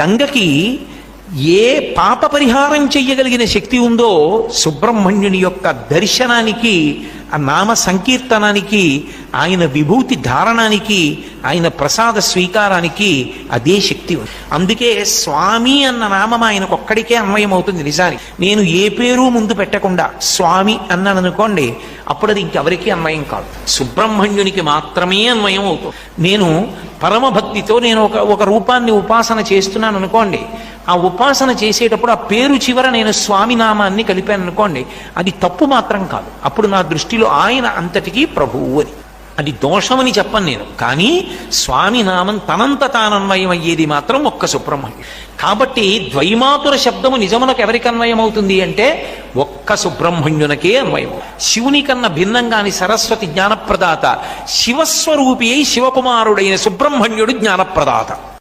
గంగకి ఏ పాప పరిహారం చెయ్యగలిగిన శక్తి ఉందో సుబ్రహ్మణ్యుని యొక్క దర్శనానికి ఆ నామ సంకీర్తనానికి ఆయన విభూతి ధారణానికి ఆయన ప్రసాద స్వీకారానికి అదే శక్తి ఉంది. అందుకే స్వామి అన్న నామం ఆయనకు ఒక్కడికే అన్వయం అవుతుంది నిజానికి. నేను ఏ పేరు ముందు పెట్టకుండా స్వామి అన్నాను అనుకోండి అప్పుడు అది ఇంకెవరికి అన్వయం కాదు. సుబ్రహ్మణ్యునికి మాత్రమే అన్వయం అవుతుంది నేను పరమభక్తితో నేను ఒక ఒక రూపాన్ని ఉపాసన చేస్తున్నాను అనుకోండి ఆ ఉపాసన చేసేటప్పుడు ఆ పేరు చివర నేను స్వామినామాన్ని కలిపాను అనుకోండి అది తప్పు మాత్రం కాదు. అప్పుడు నా దృష్టిలో ఆయన అంతటికీ ప్రభువు అని. అది దోషమని చెప్పను నేను. కానీ స్వామినామం తనంత తానన్వయం అయ్యేది మాత్రం ఒక్క సుబ్రహ్మణ్యం. కాబట్టి ద్వైమాతుర శబ్దము నిజమునకు ఎవరికి అన్వయం అవుతుంది అంటే ఒక్క సుబ్రహ్మణ్యునకే అన్వయం శివుని కన్నా భిన్నంగాని సరస్వతి జ్ఞానప్రదాత శివస్వరూపి అయి శివకుమారుడైన సుబ్రహ్మణ్యుడు జ్ఞానప్రదాత.